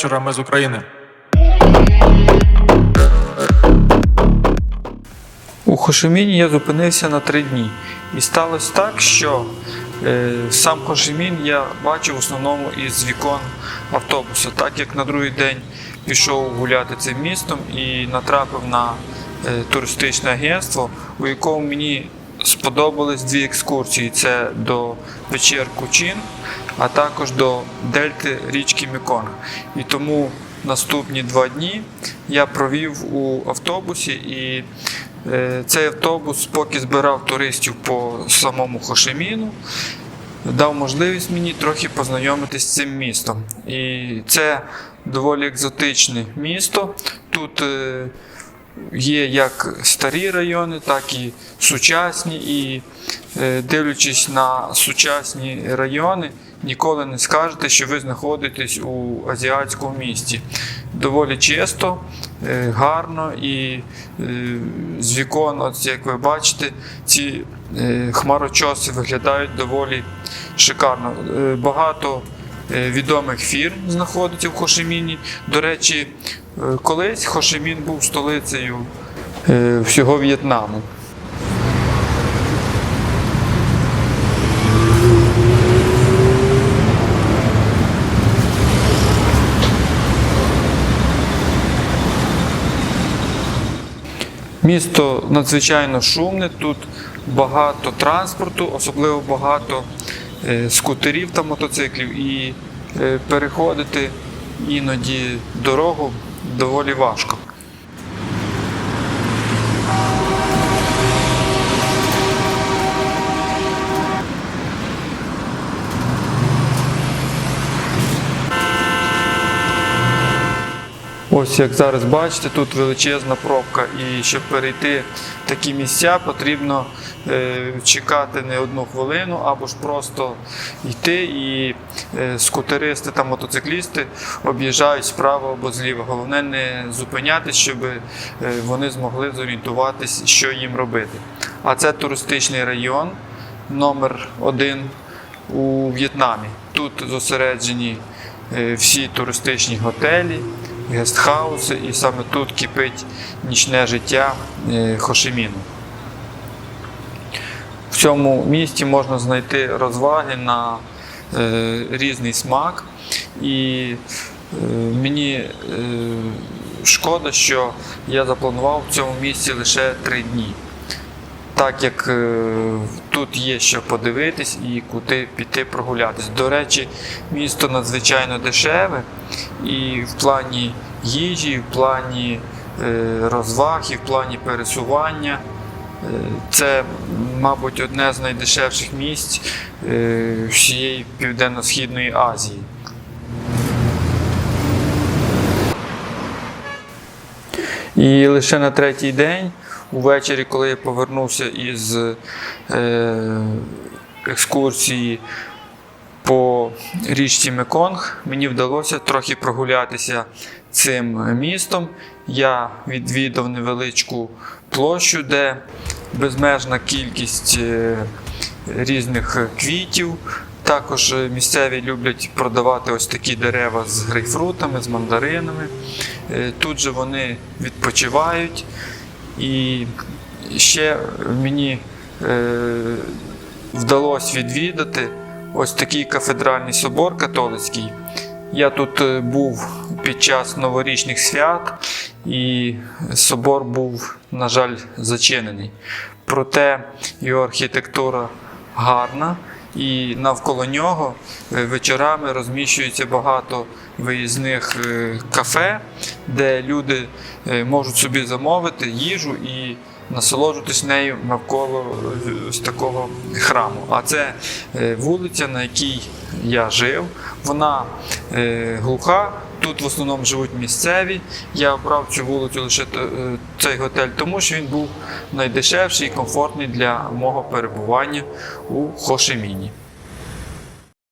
вечора. Ми з України. У Хошиміні я зупинився на три дні. І сталося так, що е, сам Хошимін я бачив в основному із вікон автобуса, так як на другий день пішов гуляти цим містом і натрапив на е, туристичне агентство, у якому мені сподобались дві екскурсії: це до печер Кучин, а також до дельти річки Меконг. І тому наступні два дні я провів у автобусі і Е, Цей автобус, поки збирав туристів по самому Хошиміну, дав можливість мені трохи познайомитись з цим містом. І це доволі екзотичне місто. Тут е, є як старі райони, так і сучасні. І е, дивлячись на сучасні райони, ніколи не скажете, що ви знаходитесь у азіатському місті. Доволі чисто, е, гарно і е, з вікон, от як ви бачите, ці хмарочоси виглядають доволі шикарно. Багато відомих фірм знаходиться в Хошиміні. До речі, е, колись Хошимін був столицею е, всього В'єтнаму. Місто надзвичайно шумне, тут багато транспорту, особливо багато е, скутерів та мотоциклів, і е, переходити іноді дорогу доволі важко. Ось як зараз бачите, тут величезна пробка, і щоб перейти в такі місця, потрібно е, чекати не одну хвилину, або ж просто йти. І е, скутеристи та мотоциклісти об'їжджають справа або зліва. Головне не зупинятись, щоб е, вони змогли зорієнтуватись, що їм робити. А це туристичний район номер один у В'єтнамі. Тут зосереджені всі туристичні готелі, гестхауси, і саме тут кипить нічне життя е, Хошиміну. В цьому місті можна знайти розваги на е, різний смак. І е, мені е, шкода, що я запланував в цьому місці лише три дні. Так як е, тут є що подивитись і куди піти прогулятись. До речі, місто надзвичайно дешеве і в плані їжі, в плані е, розваг, і в плані пересування. Е, Це, мабуть, одне з найдешевших місць всієї Південно-Східної Азії. І лише на третій день, увечері, коли я повернувся із е, екскурсії по річці Меконг, мені вдалося трохи прогулятися цим містом. Я відвідав невеличку площу, де безмежна кількість е, різних квітів. Також місцеві люблять продавати ось такі дерева з грейпфрутами, з мандаринами. Е, Тут же вони відпочивають. І ще мені е, вдалося відвідати ось такий кафедральний собор католицький. Я тут е, був під час новорічних свят, і собор був, на жаль, зачинений. Проте його архітектура гарна, і навколо нього е, вечорами розміщується багато виїзних кафе, де люди е, можуть собі замовити їжу і насолоджуватись нею навколо е, ось такого храму. А це е, вулиця, на якій я жив. Вона глуха. Тут в основному живуть місцеві. Я обрав цю вулицю лише цей готель, тому що він був найдешевший і комфортний для мого перебування у Хошиміні.